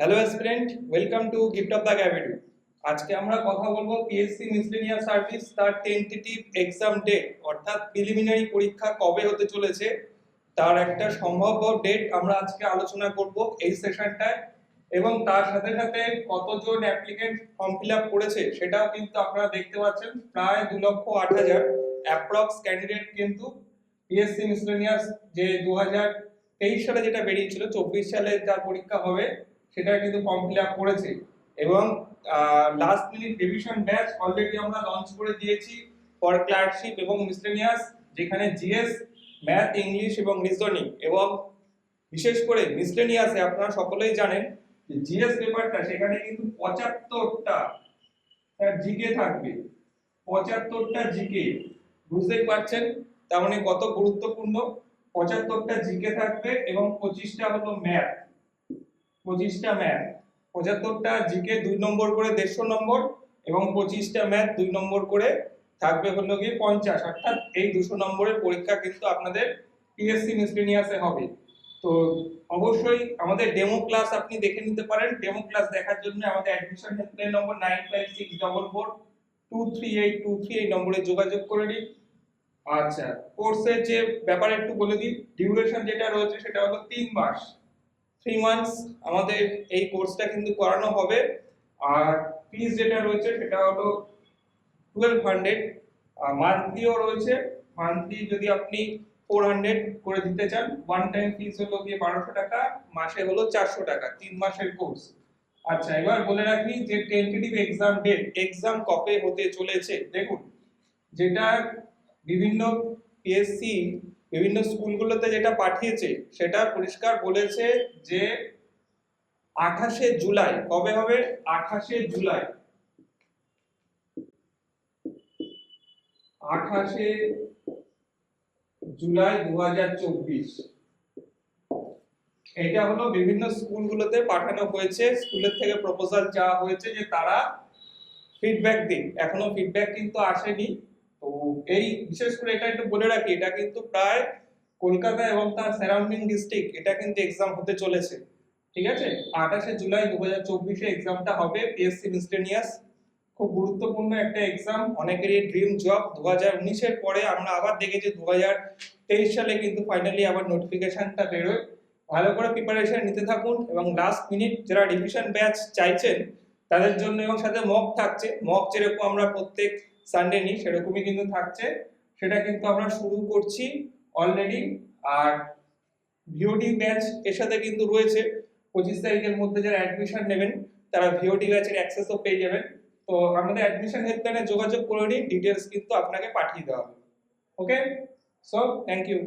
Hello student welcome to gift of the গ্যাভিডু আজকে আমরা কথা বলব পিএসসি মিসলেনিয়াস সার্ভিস তার টেন্টেটিভ এক্সাম ডেট অর্থাৎ প্রিলিমিনারি পরীক্ষা কবে হতে চলেছে, তার একটা সম্ভাব্য ডেট আমরা আজকে আলোচনা করব এই সেশনটায় এবং তার সাথে সাথে কতজন অ্যাপ্লিকেন্ট ফর্ম ফিল আপ করেছে, সেটাও কিন্তু আপনারা দেখতে পাচ্ছেন, প্রায় দু লক্ষ আট হাজার অ্যাপ্রক্স ক্যান্ডিডেট কিন্তু পিএসসি মিসলেনিয়াস যে দু হাজার তেইশ সালে যেটা বেরিয়েছিল, চব্বিশ সালে যার পরীক্ষা হবে সেটা কিন্তু ফর্ম ফিল আপ করেছে। এবং last minute revision batch already আমরা লঞ্চ করে দিয়েছি ফর ক্লার্কশিপ এবং মিসলেনিয়াস যেখানে জিএস ম্যাথ ইংলিশ এবং রিজনিং এবং বিশেষ করে মিসলেনিয়াসে আপনারা সকলেই জানেন যে জিএস পেপারটা সেখানে কিন্তু পঁচাত্তরটা জিকে থাকবে। পঁচাত্তরটা জিকে বুঝতেই পারছেন? তার মানে কত গুরুত্বপূর্ণ? পঁচাত্তরটা জিকে থাকবে এবং পঁচিশটা হলো ম্যাথ পঁচিশটা ম্যাথ। পঁচাত্তরটা জিকে দুই নম্বর করে দেড়শো নম্বর এবং পঁচিশটা ম্যাথ দুই নম্বর করে থাকবে হলো গিয়ে পঞ্চাশ। অর্থাৎ এই দুশো নম্বরের পরীক্ষা কিন্তু আপনাদের পিএসসি মিসলিনিয়াসে হবে। তো অবশ্যই আমাদের ডেমো ক্লাস আপনি দেখে নিতে পারেন। ডেমো ক্লাস দেখার জন্য আমাদের admission helpline number nine five six double four two three eight two three এই নম্বরে যোগাযোগ করে নিন। আচ্ছা কোর্সের যে ব্যাপারে একটু বলে দিই। ডিউরেশন যেটা রয়েছে সেটা হলো তিন মাস। থ্রি মান্থস আমাদের এই কোর্সটা কিন্তু করানো হবে। আর ফিস যেটা রয়েছে সেটা হলো টুয়েলভ হান্ড্রেড মান্থলিও রয়েছে। মান্থলি যদি আপনি ফোর হান্ড্রেড করে দিতে চান ওয়ান টাইম ফিস হলো গিয়ে বারোশো টাকা, মাসে হলো চারশো টাকা, তিন মাসের কোর্স আচ্ছা এবার বলে রাখি যে টেন্টেটিভ এক্সাম ডেট এক্সাম কবে হতে চলেছে? দেখুন, যেটা বিভিন্ন পিএসসি বিভিন্ন স্কুলগুলোতে যেটা পাঠিয়েছে, সেটা পরিষ্কার বলেছে যে আঠাশে জুলাই, কবে হবে? আঠাশে জুলাই। আঠাশে জুলাই দু হাজার চব্বিশ। এটা হলো বিভিন্ন স্কুলগুলোতে পাঠানো হয়েছে। স্কুলের থেকে প্রপোজাল চাওয়া হয়েছে যে তারা ফিডব্যাক দিন এখনও ফিডব্যাক কিন্তু আসেনি। তো এই বিশেষ করে এটা একটু বলে রাখি, এটা কিন্তু প্রায় কলকাতা এবং তার সারাউন্ডিং ডিস্ট্রিক্ট এটা কিন্তু এক্সাম হতে চলেছে। ঠিক আছে? আঠাশে জুলাই দু হাজার চব্বিশে এক্সামটা হবে পিএসসি মিসলেনিয়াস খুব গুরুত্বপূর্ণ একটা এক্সাম অনেকেরই ড্রিম জব দু হাজার উনিশের পরে আমরা আবার দেখেছি দু হাজার তেইশ সালে কিন্তু ফাইনালি আবার নোটিফিকেশনটা বেরোয়। ভালো করে প্রিপারেশন নিতে থাকুন এবং লাস্ট মিনিট যারা রিভিশন ব্যাচ চাইছেন, তাদের জন্য এবং সাথে মক থাকছে। মক যেরকম আমরা প্রত্যেক সানডে নিই, সেরকমই কিন্তু থাকছে। সেটা কিন্তু আমরা শুরু করছি অলরেডি আর ভিওডি ব্যাচ এর সাথে কিন্তু রয়েছে। পঁচিশ তারিখের মধ্যে যারা অ্যাডমিশন নেবেন, তারা ভিওডি ব্যাচের অ্যাক্সেসও পেয়ে যাবেন। তো আমাদের অ্যাডমিশন হেল্পলাইনে যোগাযোগ করে নিন ডিটেলস কিন্তু আপনাকে পাঠিয়ে দেওয়া হবে। Okay so thank you